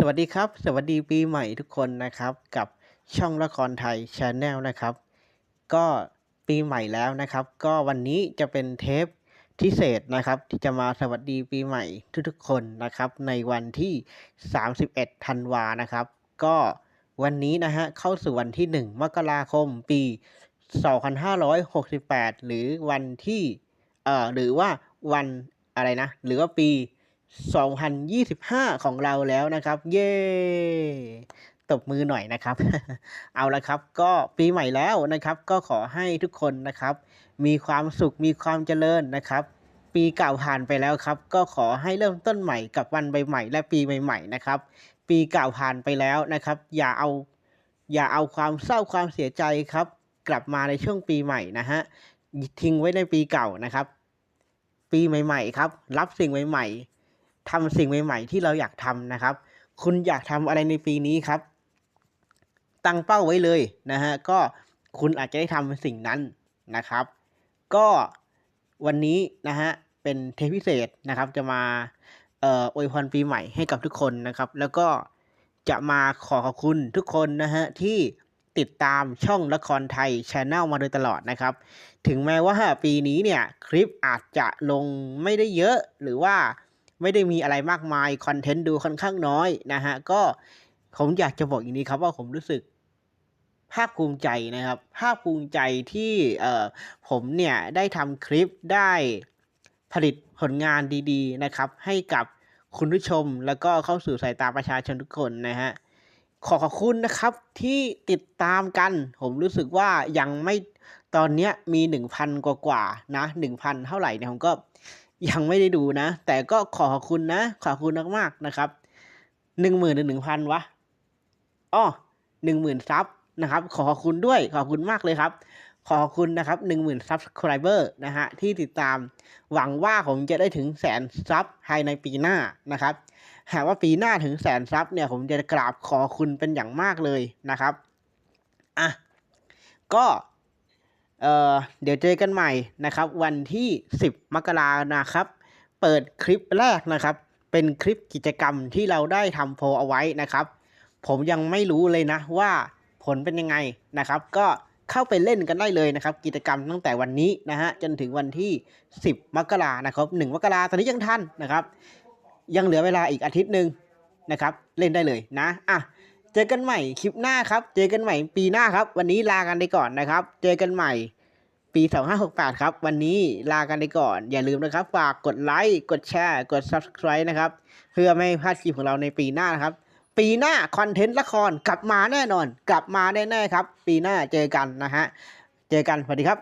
สวัสดีครับ สวัสดีปีใหม่ทุกคนนะครับ กับช่องละครไทยชาแนลนะครับ ก็ปีใหม่แล้วนะครับ ก็วันนี้จะเป็นเทปพิเศษนะครับ ที่จะมาสวัสดีปีใหม่ทุกๆคนนะครับ ในวันที่ 31ธันวานะครับ ก็วันนี้นะฮะเข้าสู่วันที่ 1 มกราคมปี 2568 หรือวันที่เอ่อหรือว่าวันอะไรนะ หรือว่าปี 2025 ของเราแล้วนะครับ เย้ตบมือหน่อยนะครับ เอาละครับ ก็ปีใหม่แล้วนะครับ ก็ขอให้ทุกคนนะครับ มีความสุขมีความเจริญนะครับ ปีเก่าผ่านไปแล้วครับ ก็ขอให้เริ่มต้นใหม่กับวันใหม่และปีใหม่ๆนะครับ ปีเก่าผ่านไปแล้วนะครับ อย่าเอาอย่าเอาความเศร้าความเสียใจครับ กลับมาในช่วงปีใหม่นะฮะทิ้งไว้ในปีเก่านะครับ ปีใหม่ ๆ ครับ รับสิ่งใหม่ ๆ ทำสิ่งใหม่ๆ ที่เราอยากทำนะครับ คุณอยากทำอะไรในปีนี้ครับ ตั้งเป้าไว้เลยนะฮะก็คุณอาจจะได้ทำสิ่งนั้นนะครับ ก็วันนี้นะฮะเป็นเทปพิเศษนะครับ จะมาเอ่ออวยพรปีใหม่ให้กับทุกคนนะครับ แล้วก็จะมาขอขอบคุณทุกคนนะฮะที่ติดตามช่องละครไทยช n แนลมาโดยตลอดนะครับ ถึงแม้ว่าปีนี้เนี่ยคลิปอาจจะลงไม่ได้เยอะหรือว่า ไม่ได้มีอะไรมากมายคอนเทนต์ดูค่อนข้างน้อยนะฮะก็ผมอยากจะบอกอย่างนี้ครับว่าผมรู้สึกภาคภูมิใจนะครับ ภาคภูมิใจที่เอ่อผมเนี่ยได้ทำคลิปได้ผลิตผลงานดีๆนะครับ ให้กับคุณผู้ชมแล้วก็เข้าสู่สายตาประชาชนทุกคนนะฮะขอขอบคุณนะครับที่ติดตามกัน ผมรู้สึกว่ายังไม่ตอนนี้มีหนึ่งพันกว่าๆนะหนึ่งพันเท่าไหร่เนี่ยผมก็ ยังไม่ได้ดูนะ แต่ก็ขอขอบคุณนะ ขอบคุณมากๆนะครับหนึ่งหมื่นหรือหนึ่งพันวะอ้อหนึ่งหมื่นซับนะครับ ขอขอบคุณด้วย ขอบคุณมากเลยครับขอบคุณนะครับหนึ่งหมื่นซับสไครเบอร์นะฮะที่ติดตาม หวังว่าผมจะได้ถึงแสนซับภายในปีหน้านะครับ หากว่าปีหน้าถึงแสนซับเนี่ย ผมจะกราบขอคุณเป็นอย่างมากเลยนะครับ อะ ก็ เอ่อเดี๋ยวเจอกันใหม่นะครับ วันที่ 10 มกรานะครับ เปิดคลิปแรกนะครับ เป็นคลิปกิจกรรมที่เราได้ทำโพลเอาไว้นะครับ ผมยังไม่รู้เลยนะว่าผลเป็นยังไงนะครับ ก็เข้าไปเล่นกันได้เลยนะครับ กิจกรรมตั้งแต่วันนี้นะฮะจนถึงวันที่ 10 มกรานะครับ 1 มกราตอนนี้ยังทันนะครับ ยังเหลือเวลาอีกอาทิตย์หนึ่งนะครับ เล่นได้เลยนะอะ เจอกันใหม่คลิปหน้าครับ เจอกันใหม่ปีหน้าครับ วันนี้ลากันไปก่อนนะครับ เจอกันใหม่ปี2568 ครับ วันนี้ลากันไปก่อน อย่าลืมนะครับ ฝากกดไลค์ กดแชร์ กด Subscribe นะครับ เพื่อไม่พลาดคลิปของเราในปีหน้านะครับ ปีหน้าคอนเทนต์ละครกลับมาแน่นอน กลับมาแน่ๆครับ ปีหน้าเจอกันนะฮะ เจอกันสวัสดีครับ